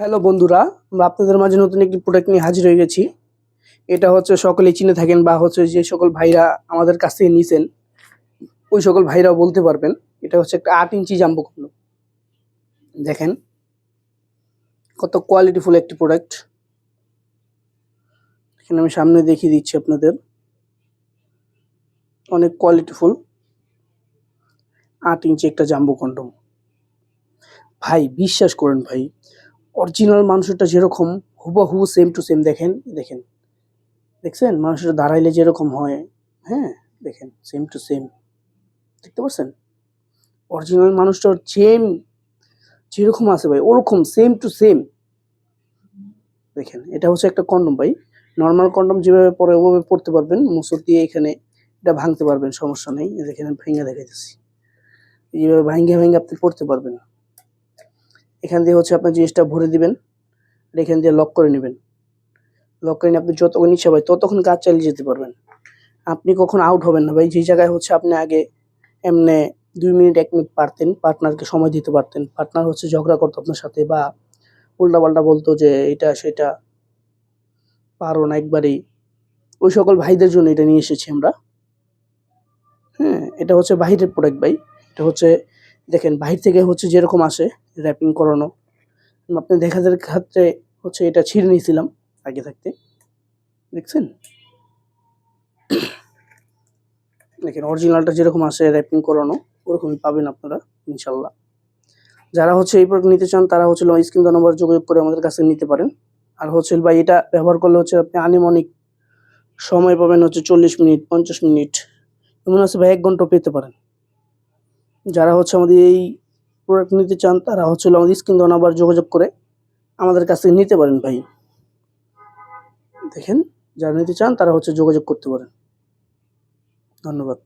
Hello বন্ধুরা, আমরা আপনাদের মাঝে নতুন একটি প্রোডাক্ট নিয়ে হাজির হয়ে গেছি। এটা হচ্ছে সকলেই চিনে থাকেন বা হচ্ছে যে সকল ভাইরা আমাদের কাছ থেকে নিছেন, ওই সকল ভাইরাও বলতে পারবেন। এটা হচ্ছে একটা আট ইঞ্চি জাম্বো কন্ডম দেখেন, কত কোয়ালিটিফুল একটি প্রোডাক্ট এখানে আমি সামনে দেখিয়ে দিচ্ছি আপনাদের। অনেক কোয়ালিটিফুল আট ইঞ্চি একটা জাম্বো কন্ডম ভাই, বিশ্বাস করেন ভাই অরিজিনাল মানুষটা যেরকম, হুবহু সেম টু সেম দেখেন দেখেন। দেখছেন? মানুষটা দাঁড়াইলে যেরকম হয় হ্যাঁ? দেখেন সেম টু সেম দেখতে পাচ্ছেন? অরিজিনাল মানুষটার সেম যেরকম আছে ভাই, ওরকম সেম টু সেম দেখেন, এটা হচ্ছে একটা কন্ডম ভাই। নর্মাল কন্ডম যেভাবে পরে ওভাবে পড়তে পারবেন, মুসুর দিয়ে এখানে এটা ভাঙতে পারবেন, সমস্যা নেই। দেখেন, ভেঙে দেখাইতেছি। এইভাবে ভাঙ্গে ভাঙ্গে আপনি পড়তে পারবেন। এখান দিয়ে হচ্ছে আপনার জিনিসটা ভরে দিবেন আর এখান দিয়ে লক করে নেবেন। লক করে নিয়ে আপনি যতক্ষণ ইচ্ছা ভাই ততক্ষণ কাজ চালিয়ে যেতে পারবেন। আপনি কখন আউট হবেন না ভাই, যে জায়গায় হচ্ছে আপনি আগে এমনি দুই মিনিট, এক মিনিট পারতেন, পার্টনারকে সময় দিতে পারতেন। পার্টনার হচ্ছে ঝগড়া করতো আপনার সাথে বা উল্টাপাল্টা বলতো যে এটা, সেটা পারো না একবারেই। ওই সকল ভাইদের জন্য এটা নিয়ে এসেছি আমরা। হ্যাঁ এটা হচ্ছে বাহিরের প্রোডাক্ট ভাই। এটা হচ্ছে দেখেন, বাহির থেকে হচ্ছে যেরকম আসে র্যাপিং করানো। আপনি দেখাদের ক্ষেত্রে হচ্ছে এটা ছিঁড়ে নিয়েছিলাম আগে থাকতে। দেখছেন? দেখেন অরিজিনালটা যেরকম আসে র্যাপিং করানো, ওরকমই পাবেন আপনারা, ইনশাল্লাহ। যারা হচ্ছে এই প্রোডাক্ট নিতে চান, তারা হচ্ছে স্ক্রিন নম্বর যোগাযোগ করে আমাদের কাছে নিতে পারেন। আর হচ্ছে ভাই, এটা ব্যবহার করলে হচ্ছে আপনি আনিমনিক সময় পাবেন হচ্ছে চল্লিশ মিনিট, পঞ্চাশ মিনিট। এমন আছে ভাই, এক ঘণ্টা পেতে পারেন। যারা হচ্ছে আমাদের এই প্রোডাক্ট নিতে চান, তারা হচ্ছে আমাদের স্ক্রিন নাম্বার যোগাযোগ করে আমাদের কাছ থেকে নিতে পারেন ভাই। দেখেন, যারা নিতে চান, তারা হচ্ছে যোগাযোগ করতে পারেন। ধন্যবাদ।